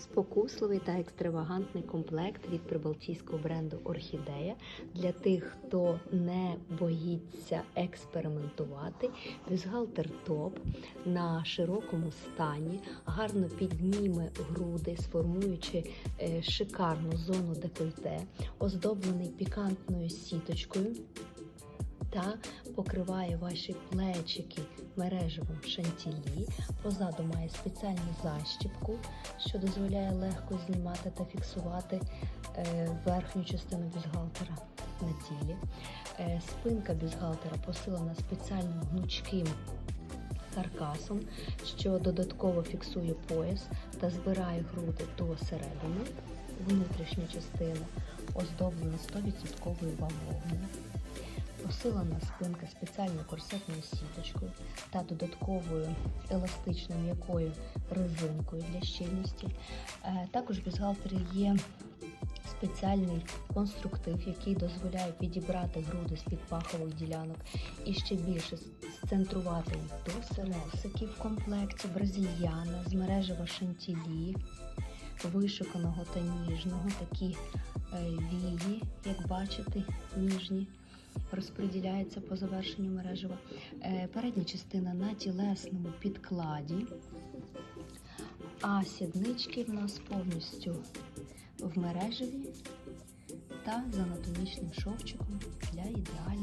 Спокусливий та екстравагантний комплект від прибалтійського бренду Орхідея для тих, хто не боїться експериментувати. Бюстгальтер топ на широкому стані гарно підніме груди, сформуючи е, шикарну зону декольте, оздоблений пікантною сіточкою та покриває ваші плечики мережевим шантілі. Позаду має спеціальну защіпку, що дозволяє легко знімати та фіксувати е, верхню частину бюстгальтера на тілі. Е, Спинка бюстгальтера посилена спеціальним гнучким каркасом, що додатково фіксує пояс та збирає груди до середини. Внутрішня частина оздоблена 100% бавовною. Посилена спинка спеціальною корсетною сіточкою та додатковою еластично м'якою резинкою для щільності. Е, Також в бюстгальтері є спеціальний конструктив, який дозволяє підібрати груди з-під пахових ділянок і ще більше сцентрувати до середсики в комплекті бразильяна з мережева шантілі, вишуканого та ніжного, такі е, вії, як бачите, ніжні розподіляється по завершенню мережева. Е, Передня частина на тілесному підкладі, а сіднички в нас повністю в мережеві та з анатомічним шовчиком для ідеальної